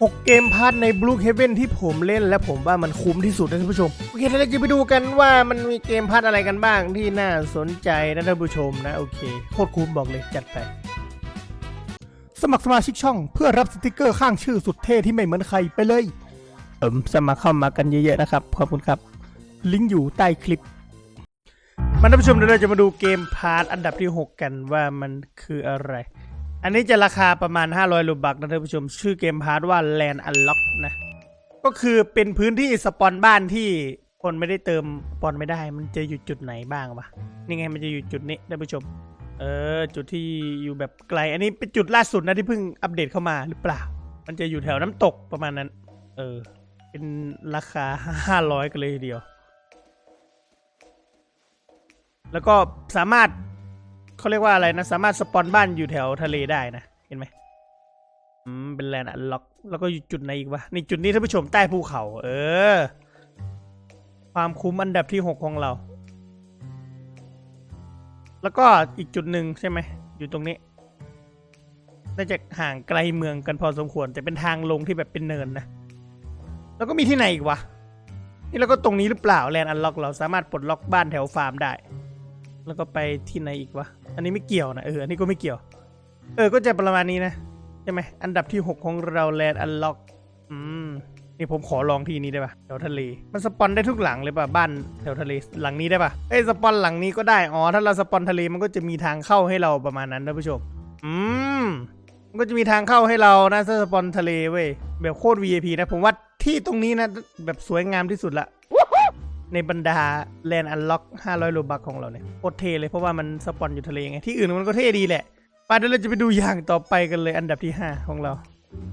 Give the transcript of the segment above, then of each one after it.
6 เกมพาร์ทใน Blue Heaven ที่ผมเล่นและผมว่ามันคุ้มที่สุดนะท่านผู้ชม โอเคเราจะไปดูกันว่ามันมีเกมพาร์ทอะไรกันบ้างที่น่าสนใจนะท่านผู้ชมนะ โอเค โคตรคุ้มบอกเลยจัดไป สมัครสมาชิกช่องเพื่อรับสติกเกอร์ข้างชื่อสุดเท่ที่ไม่เหมือนใครไปเลยเอิมสมัครเข้ามากันเยอะๆนะครับขอบคุณครับ ลิงก์อยู่ใต้คลิปมาท่านผู้ชมเดี๋ยวเราจะมาดูเกมพาร์ทอันดับที่ 6 กันว่ามันคืออะไร อันนี้จะราคาประมาณ 500ลูบักนะท่านผู้ชม ชื่อเกมพาร์ทว่า Land Unlock นะ ก็คือเป็นพื้นที่สปอนบ้านที่คนไม่ได้เติมสปอนไม่ได้ มันจะอยู่จุดไหนบ้างวะนี่ไงมันจะอยู่จุดนี้ท่านผู้ชม เออ จุดที่อยู่แบบไกล อันนี้เป็นจุดล่าสุดนะที่เพิ่งอัปเดตเข้ามาหรือเปล่า มันจะอยู่แถวน้ำตกประมาณนั้น เออ เป็นราคา 500 กันเลยทีเดียว แล้วก็สามารถ เขาเรียกว่าอะไรนะ สามารถสปอนบ้านอยู่แถวทะเลได้นะ เห็นไหมอืมเป็นแลนด์อันล็อก แล้วก็อยู่จุดไหนอีกวะนี่จุดนี้ท่านผู้ชมใต้ภูเขา เออ ความคุ้มอันดับที่หกของเรา แล้วก็อีกจุดหนึ่งใช่ไหม อยู่ตรงนี้ น่าจะห่างไกลเมืองกันพอสมควร แต่เป็นทางลงที่แบบเป็นเนินนะ แล้วก็มีที่ไหนอีกวะ นี่แล้วก็ตรงนี้หรือเปล่าแลนด์อันล็อก เราสามารถปลดล็อกบ้านแถวฟาร์มได้ แล้วก็ไปที่ไหนอีกวะ อันนี้ไม่เกี่ยวนะเออ อันนี้ก็ไม่เกี่ยว เออ ก็จะประมาณนี้นะใช่ไหมอันดับที่ 6 ของเราแลนด์อันล็อก อืม นี่ผมขอลองที่นี้ได้ปะแถวทะเล มันสปอนได้ทุกหลังเลยปะบ้านแถวทะเลหลังนี้ได้ปะเอ้สปอนหลังนี้ก็ได้ อ๋อ ถ้าเราสปอนทะเลมันก็จะมีทางเข้าให้เราประมาณนั้นท่านผู้ชม อืม มันก็จะมีทางเข้าให้เรานะถ้าสปอนทะเลเว้ย แบบโคตร VIP นะ ผมว่าที่ตรงนี้นะแบบสวยงามที่สุดละ ในบรรดาแลนด์อันล็อก 500 โลบักของเราเนี่ยโคตรเทเลยเพราะว่ามันสปอนอยู่ทะเลไง ที่อื่นมันก็เท่ดีแหละไปเดี๋ยวเราจะไปดูอย่างต่อไปกันเลยอันดับที่ 5 ของเรา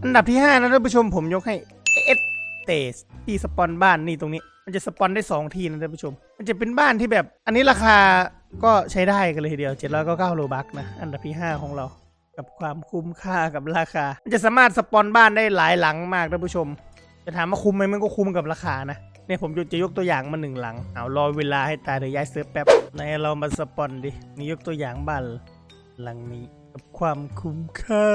อันดับที่ 5 นะท่านผู้ชมผมยกให้เอสเตสที่สปอนบ้านนี่ตรงนี้ มันจะสปอนได้ 2 ทีนะท่านผู้ชม มันจะเป็นบ้านที่แบบ อันนี้ราคาก็ใช้ได้กันเลยทีเดียว799โลบักนะอันดับที่ 5 ของเรากับความคุ้มค่ากับราคา มันจะสามารถสปอนบ้านได้หลายหลังมากท่านผู้ชม จะถามว่าคุ้มไหมมันก็คุ้มกับราคานะ เนี่ยผมจะยกตัวอย่างมาหนึ่งหลัง เอารอเวลาให้ตายเดี๋ยวย้ายเซิร์ฟแป๊บไหนเรามาสปอนดิ นี่ยกตัวอย่างบ้านหลังนี้กับความคุ้มค่า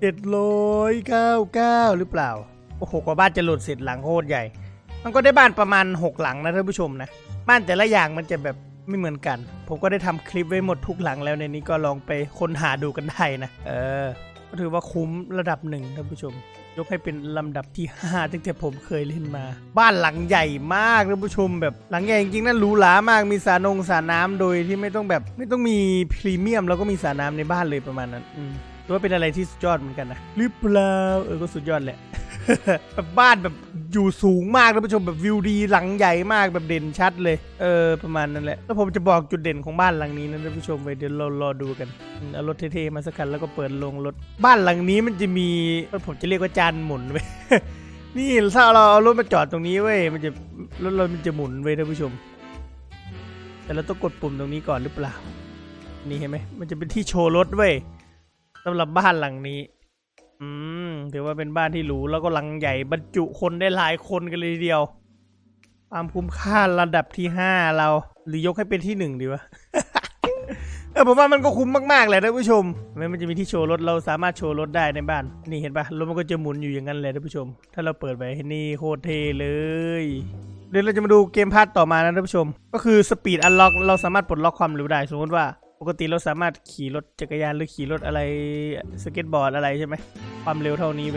เจ็ดร้อยเก้าเก้าหรือเปล่า โอ้โหกว่าบ้านจะหลุดเสร็จหลังโคตรใหญ่ มันก็ได้บ้านประมาณ 6 หลังนะท่านผู้ชมนะ บ้านแต่ละอย่างมันจะแบบไม่เหมือนกัน ผมก็ได้ทำคลิปไว้หมดทุกหลังแล้วในนี้ก็ลองไปค้นหาดูกันได้นะ เออ ก็ถือว่าคุ้มระดับหนึ่งท่านผู้ชม ยกให้เป็นลำดับที่ 5 ตั้งแต่ผมเคยเล่นมา บ้านหลังใหญ่มากท่านผู้ชมแบบหลังใหญ่จริงๆนะหรูหรามากมีสระนงสระน้ำโดยที่ไม่ต้องแบบไม่ต้องมีพรีเมียมแล้วก็มีสระน้ำในบ้านเลยประมาณนั้นอืมถือว่าเป็นอะไรที่สุดยอดเหมือนกันนะหรือเปล่าเออก็สุดยอดแหละ แบบบ้านแบบอยู่สูงมากท่านผู้ชมแบบวิวดีหลังใหญ่มากแบบเด่นชัดเลยเออประมาณนั้นแหละแล้วผมจะบอกจุดเด่นของบ้านหลังนี้นะท่านผู้ชมไว้เดี๋ยวเรารอดูกันเอารถเท่ๆมาสักคันแล้วก็เปิดลงรถบ้านหลังนี้มันจะมีผมจะเรียกว่าจานหมุนไว้ยนี่ถ้าเราเอารถมาจอดตรงนี้เว้ยมันจะรถเรามันจะหมุนเว้ยท่านผู้ชม แต่เราต้องกดปุ่มตรงนี้ก่อนหรือเปล่า นี่เห็นไหมมันจะเป็นที่โชว์รถเว้ยสำหรับบ้านหลังนี้ อืม ถือว่าเป็นบ้านที่หรูแล้วก็หลังใหญ่บรรจุคนได้หลายคนกันเลยทีเดียว ความคุ้มค่าระดับที่ห้าเรา หรือยกให้เป็นที่หนึ่งดีวะเออผมว่ามันก็คุ้มมากๆแหละท่านผู้ชมเห็นไหมมันจะมีที่โชว์รถเราสามารถโชว์รถได้ในบ้าน นี่เห็นปะรถมันก็จะหมุนอยู่อย่างนั้นเลยท่านผู้ชม ถ้าเราเปิดไปนี่โคตรเท่เลย เดี๋ยวเราจะมาดูเกมพาร์ทต่อมานะท่านผู้ชม ก็คือสปีดอันล็อกเราสามารถปลดล็อกความเร็วได้ สมมติว่า กติเราสามารถขี่รถจักรยานหรือขี่รถอะไรสเก็ตบอร์ดอะไรใช่ไหมความเร็วเท่านี้ไป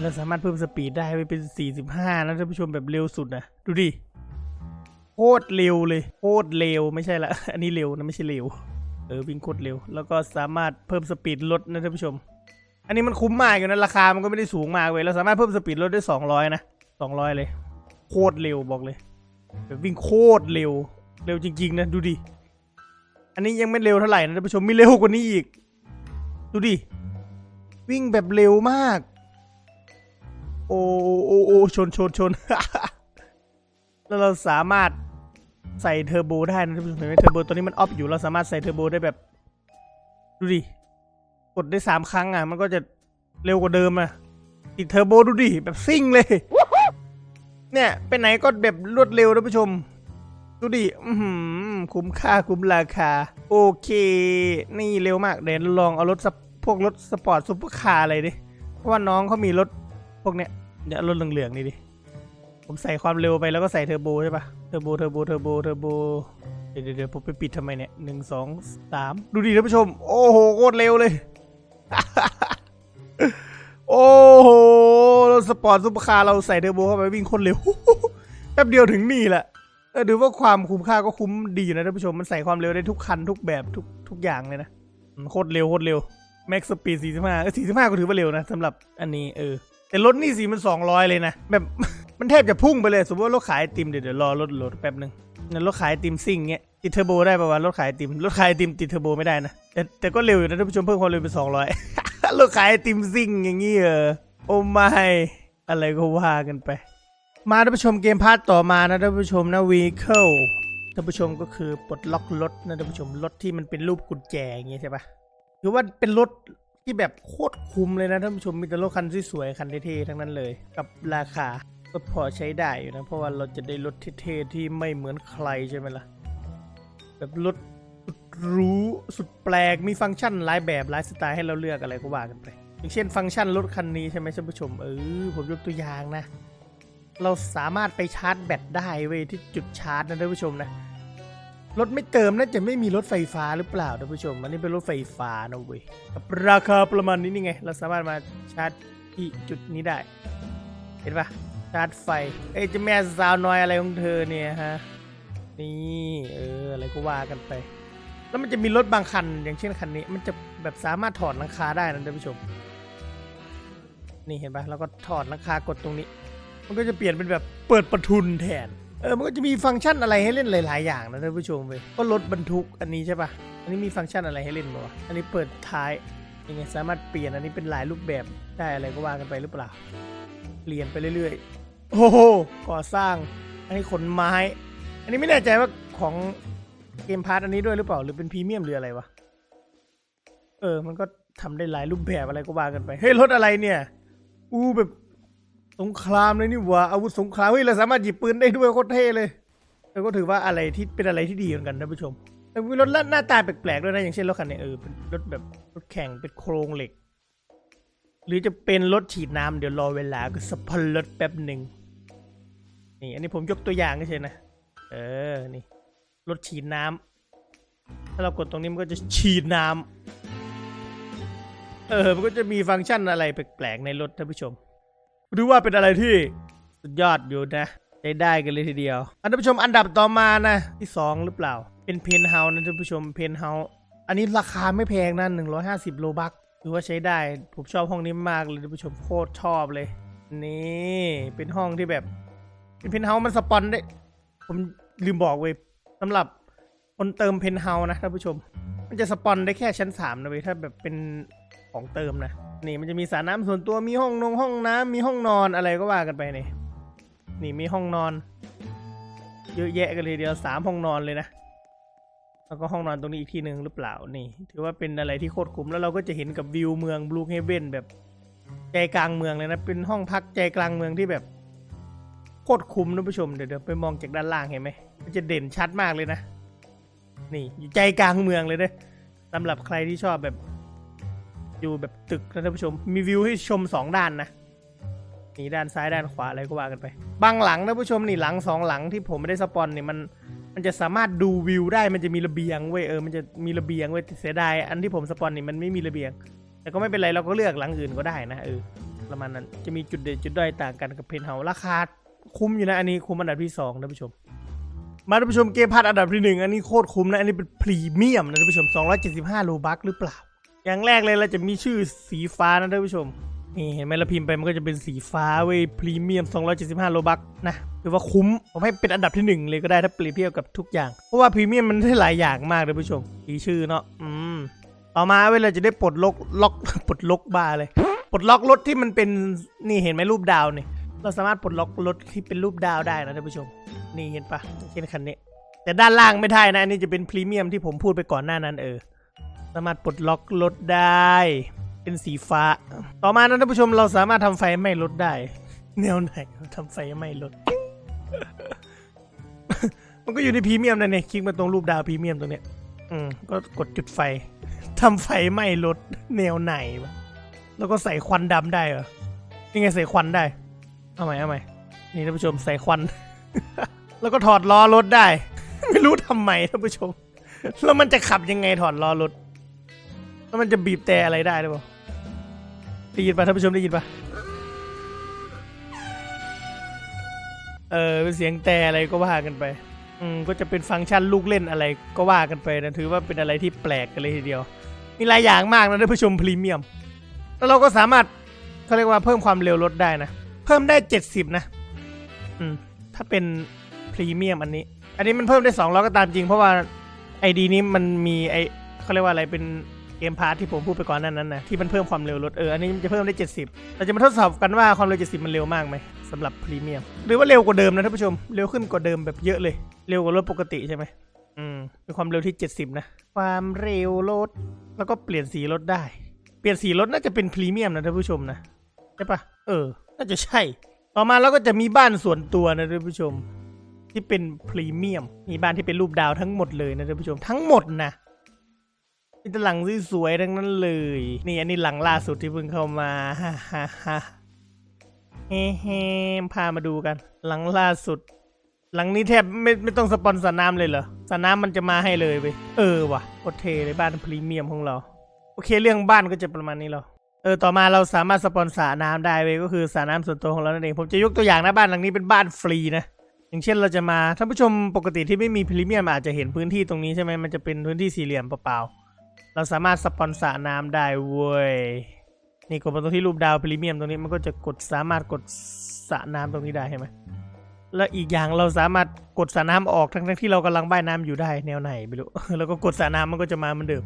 เราสามารถเพิ่มสปีดได้ไปเป็น 45 นะท่านผู้ชมแบบเร็วสุดนะดูดิโคตรเร็วเลยโคตรเร็วไม่ใช่ละอันนี้เร็วนะไม่ใช่เร็วเออวิ่งโคตรเร็ว แล้วก็สามารถเพิ่มสปีดรถนะท่านผู้ชม อันนี้มันคุ้มมากอยู่นะราคามันก็ไม่ได้สูงมากเว้ยเราสามารถเพิ่มสปีดรถได้ 200 นะ 200 เลย โคตรเร็วบอกเลยแบบวิ่งโคตรเร็ว เร็วจริง ๆ นะ ดูดิ อันนี้ยังไม่เร็วเท่าไหร่นะท่านผู้ชมมีเร็วกว่านี้อีก ดูดิ วิ่งแบบเร็วมาก โอ้โอ้โอ้ชนชนชน แล้วเราสามารถใส่เทอร์โบได้นะท่านผู้ชมเห็นไหมเทอร์โบตัวนี้มันออฟอยู่เราสามารถใส่เทอร์โบได้แบบ ดูดิ กดได้สามครั้งอะ มันก็จะเร็วกว่าเดิมอะติดเทอร์โบดูดิ แบบซิ่งเลย เนี่ยไปไหนก็แบบรวดเร็วท่านผู้ชม ดูดิอือหือคุ้มค่าคุ้มราคา โอเค นี่เร็วมาก เดี๋ยวลองเอารถพวกรถสปอร์ตซุปเปอร์คาร์อะไรดิ เพราะว่าน้องเขามีรถพวกเนี้ยเดี๋ยวรถเหลืองๆนี่ดิ ผมใส่ความเร็วไปแล้วก็ใส่เทอร์โบใช่ปะเทอร์โบ เทอร์โบ เทอร์โบ เทอร์โบ เดี๋ยวเดี๋ยวผมไปปิดทำไมเนี่ยหนึ่งสองสามดูดิท่านผู้ชม โอ้โหโคตรเร็วเลย โอ้โหรถสปอร์ตซุปเปอร์คาร์เราใส่เทอร์โบเข้าไปวิ่งโคตรเร็ว แป๊บเดียวถึงนี่แหละ ออดูว่าความคุ้มค่าก็คุ้มดีนะท่านผู้ชมมันใส่ความเร็วได้ทุกคันทุกแบบทุกทุกอย่างเลยนะโคตรเร็วโคตรเร็วแม็กซ์สปีด45เออ45ก็ถือว่าเร็วนะสำหรับอันนี้เออ แต่รถนี่สีมัน200เลยนะ แบบ มันแทบจะพุ่งไปเลย สมมติว่ารถขายไอติมเดี๋ยวเดี๋ยวรอรถโหลดแป๊บหนึ่งนั่นรถขายไอติมซิ่งเงี้ยติดเทอร์โบได้ป่าวะรถขายไอติมรถขายไอติมติดเทอร์โบไม่ได้นะแต่แต่ก็เร็วอยู่นะท่านผู้ชมเพิ่มความเร็วเป็น200รถขายไอติมซิ่งอย่างงี้เออโอ้ไม่อะไรก็ว่ากันไป มาท่านผู้ชมเกมพาร์ตต่อมานะท่านผู้ชมนะ vehicle ท่านผู้ชมก็คือปลดล็อกรถนะท่านผู้ชมรถที่มันเป็นรูปกุญแจอย่างเงี้ยใช่ปะถือว่าเป็นรถที่แบบโคตรคุ้มเลยนะท่านผู้ชมมีแต่รถคันสวยๆคันเท่ๆทั้งนั้นเลย กับราคาก็พอใช้ได้อยู่นะ เพราะว่าเราจะได้รถเท่ๆที่ไม่เหมือนใครใช่ไหมล่ะแบบรถสุดรู้สุดแปลกมีฟังก์ชันหลายแบบหลายสไตล์ให้เราเลือกอะไรก็ว่ากันไปอย่างเช่นฟังก์ชันรถคันนี้ใช่ไหมท่านผู้ชมเออผมยกตัวอย่างนะ เราสามารถไปชาร์จแบตได้เว้ยที่จุดชาร์จนะท่านผู้ชมนะรถไม่เติมน่าจะไม่มีรถไฟฟ้าหรือเปล่าท่านผู้ชม อันนี้เป็นรถไฟฟ้านะเว้ยราคาประมาณนี้นี่ไง เราสามารถมาชาร์จที่จุดนี้ได้ เห็นปะชาร์จไฟ เอ้จะแม่สาวน้อยอะไรของเธอเนี่ยฮะ นี่เอออะไรก็ว่ากันไป แล้วมันจะมีรถบางคัน อย่างเช่นคันนี้ มันจะแบบสามารถถอดหลังคาได้นะท่านผู้ชม นี่เห็นปะแล้วก็ถอดหลังคากดตรงนี้ มันก็จะเปลี่ยนเป็นแบบเปิดประทุนแทน เออ มันก็จะมีฟังก์ชันอะไรให้เล่นหลาย ๆ อย่างนะท่านผู้ชมเว้ยก็รถบรรทุกอันนี้ใช่ปะอันนี้มีฟังก์ชันอะไรให้เล่นบ้างวะอันนี้เปิดท้ายยังไงสามารถเปลี่ยนอันนี้เป็นหลายรูปแบบได้อะไรก็ว่ากันไปหรือเปล่า เปลี่ยนไปเรื่อย ๆ โอ้โหก่อสร้าง อันนี้ขนไม้ อันนี้ไม่แน่ใจว่าของเกมพาร์ทอันนี้ด้วยหรือเปล่าหรือเป็นพรีเมียมหรืออะไรวะ เออ มันก็ทำได้หลายรูปแบบอะไรก็ว่ากันไป เฮ้ยรถอะไรเนี่ย อู้แบบ สงครามเลยนี่หว่าอาวุธสงครามเฮ้ยเราสามารถหยิบปืนได้ด้วยโคตรเท่เลยแล้วก็ถือว่าอะไรที่เป็นอะไรที่ดีเหมือนกันท่านผู้ชมแต่มีรถหน้าตาแปลกๆด้วยนะอย่างเช่นรถคันนี้เออเป็นรถแบบรถแข่งเป็นโครงเหล็ก หรือจะเป็นรถฉีดน้ำเดี๋ยวรอเวลาก็สปอนรถแป๊บหนึ่งนี่ อันนี้ผมยกตัวอย่างเฉยนะเออนี่รถฉีดน้ำถ้าเรากดตรงนี้มันก็จะฉีดน้ำเออมันก็จะมีฟังก์ชันอะไรแปลกๆในรถท่านผู้ชม หรือว่าเป็นอะไรที่สุดยอดอยู่นะใช้ได้กันเลยทีเดียวอันท่านผู้ชมอันดับต่อมานะ ที่สองหรือเปล่า เป็นเพนเฮาส์นะท่านผู้ชมเพนเฮาส์อันนี้ราคาไม่แพงนะ150 โลบักถือว่าใช้ได้ ผมชอบห้องนี้มากเลยท่านผู้ชมโคตรชอบเลย นี่เป็นห้องที่แบบเป็นเพนเฮาส์มันสปอนได้ ผมลืมบอกเว้ยสำหรับคนเติมเพนเฮาส์นะท่านผู้ชม มันจะสปอนได้แค่ชั้นสามนะเว้ยถ้าแบบเป็นของเติมนะ นี่มันจะมีสระน้ำส่วนตัวมีห้องนงห้องน้ำมีห้องนอนอะไรก็ว่ากันไปนี่นี่มีห้องนอน เยอะแยะกันเลยเดียวสามห้องนอนเลยนะแล้วก็ห้องนอนตรงนี้อีกที่หนึ่งหรือเปล่านี่ ถือว่าเป็นอะไรที่โคตรคุ้มแล้วเราก็จะเห็นกับวิวเมืองบลูเฮเ e นแบบใจกลางเมืองเลยนะเป็นห้องพักใจกลางเมืองที่แบบโคตรคุ้มนะผู้ชมเดี๋ยวเดี๋ยวไปมองจากด้านล่างเห็นไหมมันจะเด่นชัดมากเลยนะ นี่อยู่ใจกลางเมืองเลยเด้สำหรับใครที่ชอบแบบ อยู่แบบตึกนะท่านผู้ชม มีวิวให้ชมสองด้านนะนี่ด้านซ้ายด้านขวาอะไรก็ว่ากันไป บางหลังนะผู้ชมนี่หลังสองหลังที่ผมไม่ได้สปอนเนี่ยมันมันจะสามารถดูวิวได้มันจะมีระเบียงเว้ยเออมันจะมีระเบียงเว้ยเสียดายอันที่ผมสปอนนี่มันไม่มีระเบียง แต่ก็ไม่เป็นไรเราก็เลือกหลังอื่นก็ได้นะเออประมาณนั้นจะมีจุดเด่นจุดด้อยต่างกันกับเพนเฮาราคาคุ้มอยู่นะอันนี้คุ้มอันดับที่สองนะผู้ชม มาท่านผู้ชมเกมพัดอันดับที่หนึ่งอันนี้โคตรคุ้มนะ อันนี้เป็นพรีเมียมนะท่านผู้ชม 275โลบัคหรือเปล่า อย่างแรกเลยเราจะมีชื่อสีฟ้านะท่านผู้ชม นี่เห็นไหมเราพิมพ์ไปมันก็จะเป็นสีฟ้าเว้ยพรีเมียม 275 โลบัคนะถือว่าคุ้ม ผมให้เป็นอันดับที่หนึ่งเลยก็ได้ถ้าเปรียบเทียบกับทุกอย่าง เพราะว่าพรีเมียมมันได้หลายอย่างมากท่านผู้ชมสีชื่อเนาะอืมต่อมาเว้ยเราจะได้ปลดล็อกล็อกปลดล็อกบ้าเลยปลดล็อกรถที่มันเป็นนี่เห็นไหมรูปดาวนี่เราสามารถปลดล็อกรถที่เป็นรูปดาวได้นะท่านผู้ชม นี่เห็นปะเช่นคันนี้ แต่ด้านล่างไม่ได้นะอันนี้จะเป็นพรีเมียมที่ผมพูดไปก่อนหน้านั้นเออ สามารถปลดล็อกรถได้ เป็นสีฟ้า ต่อมานะท่านผู้ชมเราสามารถทำไฟไหม้รถได้ แนวไหนทำไฟไหม้รถ มันก็อยู่ในพรีเมียมนั่นเองคลิกมาตรงรูปดาวพรีเมียมตรงเนี้ย อืมก็กดจุดไฟทำไฟไหม้รถแนวไหนวะแล้วก็ใส่ควันดำได้เหรอนี่ไงใส่ควันได้ เอาใหม่เอาใหม่นี่ท่านผู้ชมใส่ควัน แล้วก็ถอดล้อรถได้ ไม่รู้ทำไมท่านผู้ชม แล้วมันจะขับยังไงถอดล้อรถ แล้วมันจะบีบแต่อะไรได้หรือเปล่าได้ยินปะท่านผู้ชมได้ยินปะเออเป็นเสียงแต่อะไรก็ว่ากันไป อืมก็จะเป็นฟังก์ชันลูกเล่นอะไรก็ว่ากันไปนะถือว่าเป็นอะไรที่แปลกกันเลยทีเดียว มีหลายอย่างมากนะท่านผู้ชมพรีเมียม แล้วเราก็สามารถเขาเรียกว่าเพิ่มความเร็วรถได้นะ เพิ่มได้ 70 นะ อืม ถ้าเป็นพรีเมียมอันนี้ อันนี้มันเพิ่มได้2ล้อก็ตามจริง เพราะว่าไอดีนี้มันมีไอเขาเรียกว่าอะไรเป็น เกมพาร์ทที่ผมพูดไปก่อนนั้นนั้นนะที่มันเพิ่มความเร็วรถเอออันนี้มันจะเพิ่มได้ 70 เราจะมาทดสอบกันว่าความเร็ว 70 มันเร็วมากไหมสำหรับพรีเมียมหรือว่าเร็วกว่าเดิมนะท่านผู้ชมเร็วขึ้นกว่าเดิมแบบเยอะเลย เร็วกว่ารถปกติใช่ไหมอืมเป็นความเร็วที่ 70 นะ ความเร็วรถแล้วก็เปลี่ยนสีรถได้ เปลี่ยนสีรถน่าจะเป็นพรีเมียมนะท่านผู้ชมนะใช่ปะเออ น่าจะใช่ ต่อมาเราก็จะมีบ้านส่วนตัวนะท่านผู้ชม ที่เป็นพรีเมียม มีบ้านที่เป็นรูปดาวทั้งหมดเลยนะท่านผู้ชมทั้งหมดนะ มีแต่หลังสวยๆทั้งนั้นเลย นี่อันนี้หลังล่าสุดที่เพิ่งเข้ามาฮ่าฮ่าฮ่าเฮ้เฮ้พามาดูกัน หลังล่าสุด หลังนี้แทบไม่ไม่ต้องสปอนสน้ำเลยเหรอสน้ำมันจะมาให้เลยไปเออว่ะโคตรเทเลยบ้านพรีเมียมของเรา โอเคเรื่องบ้านก็จะประมาณนี้เราเออ ต่อมาเราสามารถสปอนสระน้ำได้เว้ยก็คือสน้ำส่วนตัวของเรานั่นเอง ผมจะยกตัวอย่างนะบ้านหลังนี้เป็นบ้านฟรีนะ อย่างเช่นเราจะมาท่านผู้ชมปกติที่ไม่มีพรีเมียมอาจจะเห็นพื้นที่ตรงนี้ใช่ไหมมันจะเป็นพื้นที่สี่เหลี่ยมเปล่าๆ เราสามารถสปอนสระน้ำได้เว้ย นี่กดมาตรงที่รูปดาวพรีเมียมตรงนี้มันก็จะกดสามารถกดสระน้ำตรงนี้ได้ใช่ไหมและอีกอย่างเราสามารถกดสระน้ำออกทั้งที่เรากำลังว่ายน้ำอยู่ได้แนวไหนไม่รู้ แล้วก็กดสระน้ำมันก็จะมาเหมือนเดิม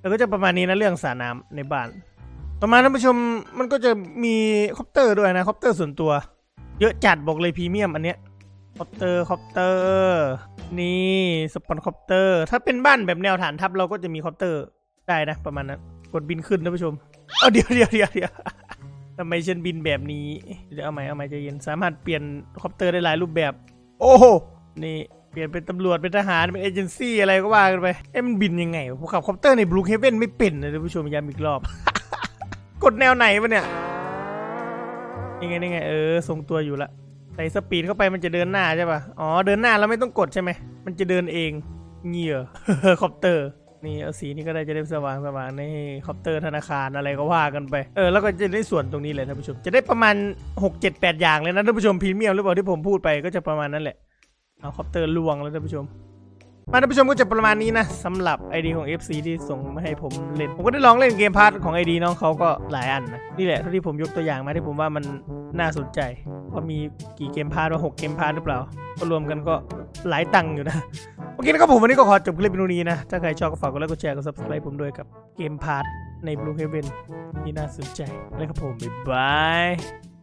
แล้วก็จะประมาณนี้นะเรื่องสระน้ำในบ้านต่อมาท่านผู้ชมมันก็จะมีคอปเตอร์ด้วยนะคอปเตอร์ส่วนตัว เยอะจัดบอกเลยพรีเมียมอันเนี้ย คอปเตอร์คอปเตอร์ นี่สปอนคอปเตอร์ ถ้าเป็นบ้านแบบแนวฐานทัพเราก็จะมีคอปเตอร์ได้นะประมาณนั้นกดบินขึ้นท่านผู้ชมเอาเดี๋ยวเดี๋ยวเดี๋ยวเดี๋ยวทำไมฉันบินแบบนี้เดี๋ยวเอาใหม่เอาใหม่ใจเย็นสามารถเปลี่ยนคอปเตอร์ได้หลายรูปแบบ โอ้โหนี่เปลี่ยนเป็นตำรวจเป็นทหารเป็นเอเจนซี่อะไรก็ว่ากันไปเอ้มันบินยังไงผมขับคอปเตอร์ในบลูเฮเว่นไม่เป็นเลยท่านผู้ชมย้ำอีกรอบ กดแนวไหนวะเนี่ยนี่ไงนี่ไงเออทรงตัวอยู่ละ ใส่สปีดเข้าไปมันจะเดินหน้าใช่ป่ะ อ๋อ เดินหน้าแล้วไม่ต้องกดใช่ไหม มันจะเดินเองเงียคอปเตอร์ นี่เอาสีนี้ก็ได้จะได้สว่างสว่างนี่คอปเตอร์ธนาคารอะไรก็ว่ากันไป เออ แล้วก็จะได้ส่วนตรงนี้เลยท่านผู้ชม จะได้ประมาณ 6 7 8 อย่างเลยนะท่านผู้ชมพรีเมียมหรือเปล่าที่ผมพูดไปก็จะประมาณนั้นแหละ เอาคอปเตอร์ลวงแล้วท่านผู้ชม มาท่านผู้ชมก็จะประมาณนี้นะสำหรับ ID ของ FC ที่ส่งมาให้ผมเล่น ผมก็ได้ลองเล่นเกมพาร์ทของ ID น้องเขาก็หลายอันนะ นี่แหละเท่าที่ผมยกตัวอย่างมาที่ผมว่ามันน่าสนใจว่ามีกี่เกมพาร์ทว่าหกเกมพาร์ทหรือเปล่า ก็รวมกันก็หลายตังค์อยู่นะโอเคนะครับผมวันนี้ก็ขอจบคลิปวิดีโอนี้นะ ถ้าใครชอบก็ฝากกดไลค์กดแชร์กด subscribe ผมด้วยกับเกมพาร์ทใน Blue Heaven ที่น่าสนใจนะครับผมบ๊ายบาย